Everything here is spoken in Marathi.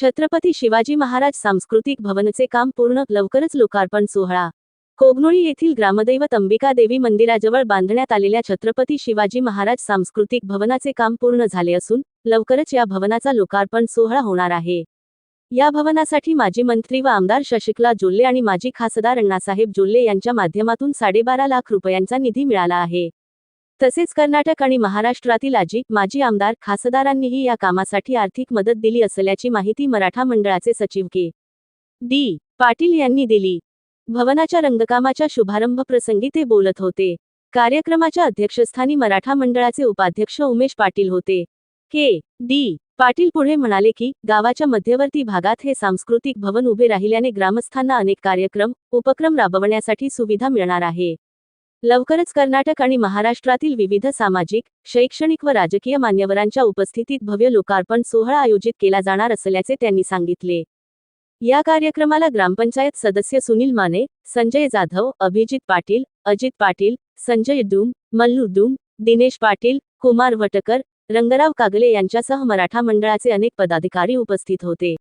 छत्रपती शिवाजी महाराज सांस्कृतिक भवनचे काम पूर्ण लवकरच लोकार्पण सोहळा. कोगनोळी येथील ग्रामदैवत अंबिका देवी मंदिराजवळ बांधण्यात आलेल्या छत्रपती शिवाजी महाराज सांस्कृतिक भवनाचे काम पूर्ण झाले असून लवकरच या भवनाचा लोकार्पण सोहळा होणार आहे. या भवनासाठी माजी मंत्री व आमदार शशिकला जोल्ले आणि माजी खासदार अण्णासाहेब जोल्ले यांच्या माध्यमातून साडेबारा लाख रुपयांचा निधी मिळाला आहे. तसेच कर्नाटक आणि महाराष्ट्रातील आजी माजी आमदार खासदारांनीही या कामासाठी आर्थिक मदत दिली असल्याची माहिती मराठा मंडळाचे सचिव के. डी. पाटील यांनी दिली. भवनाच्या रंगकामाच्या शुभारंभ प्रसंगी ते बोलत होते. कार्यक्रमाच्या अध्यक्षस्थानी मराठा मंडळाचे उपाध्यक्ष उमेश पाटील होते. के. डी. पाटील पुढे म्हणाले की गावाच्या मध्यवर्ती भागात हे सांस्कृतिक भवन उभे राहिल्याने ग्रामस्थांना अनेक कार्यक्रम उपक्रम राबवण्यासाठी सुविधा मिळणार आहे. लवकरच कर्नाटक आणि महाराष्ट्रातील विविध सामाजिक शैक्षणिक व राजकीय मान्यवरांच्या उपस्थितीत भव्य लोकार्पण सोहळा आयोजित केला जाणार असल्याचे त्यांनी सांगितले. या कार्यक्रमाला ग्रामपंचायत सदस्य सुनील माने संजय जाधव अभिजित पाटील अजित पाटील संजय डूम मल्लू डूम दिनेश पाटील कुमार वटकर रंगराव कागले यांच्यासह मराठा मंडळाचे अनेक पदाधिकारी उपस्थित होते.